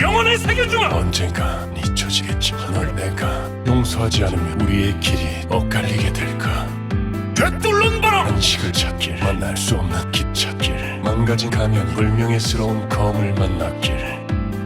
영원히 새겨주마 언젠가 잊혀지겠지만 널 내가 용서하지 않으면 우리의 길이 엇갈리게 될까? 되뚫는 바람! 안식을 찾길 만날 수 없는 길 찾길 망가진 가면이 불명예스러운 검을 만났길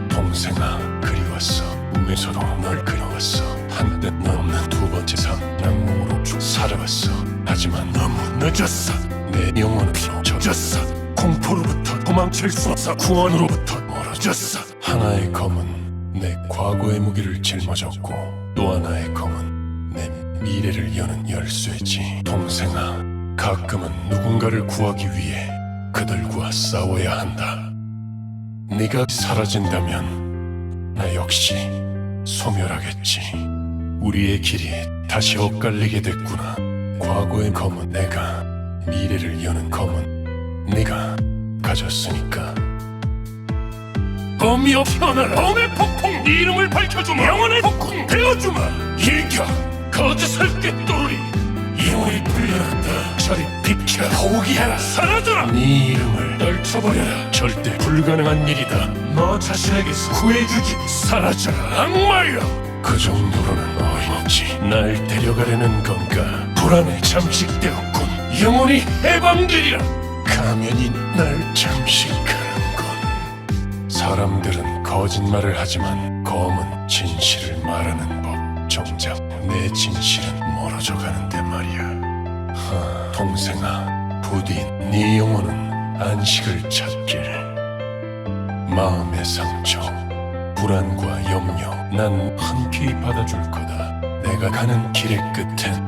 동생아 그리웠어. 꿈에서도 널 그려왔어. 한때 너 없는 두 번째 삶 양몸으로 쭉 살아왔어. 하지만 너무 늦었어. 내 영혼은 젖었어. 공포로부터 도망칠 수 없어. 구원으로부터 멀어졌어 하나의 검은 내 과거의 무기를 짊어졌고 또 하나의 검은 내 미래를 여는 열쇠지. 동생아 가끔은 누군가를 구하기 위해 그들과 싸워야 한다. 네가 사라진다면 나 역시 소멸하겠지. 우리의 길이 다시 엇갈리게 됐구나. 과거의 검은 내가 미래를 여는 검은 네가 가졌으니까 범이여 피어나라 범의 폭풍 네 이름을 밝혀주마. 영원의 폭풍 되어주마. 일격 거짓을 꿰뚫으리. 영혼이 불려났다. 저리 비켜. 포기하라. 사라져라. 네 이름을 떨쳐버려라. 절대 불가능한 일이다. 너 자신에게서 구해주지. 사라져라. 악마여. 그 정도로는 어림없지. 날 데려가려는 건가? 불안에 잠식되었군. 영혼이 해방되리라. 가면이 날 잠식하는군 사람들은 거짓말을 하지만 검은 진실을 말하는 법 정작 내 진실은 멀어져 가는데 말이야. 하, 동생아 부디 네 영혼은 안식을 찾길 마음의 상처 불안과 염려 난 흔쾌히 받아줄 거다. 내가 가는 길의 끝엔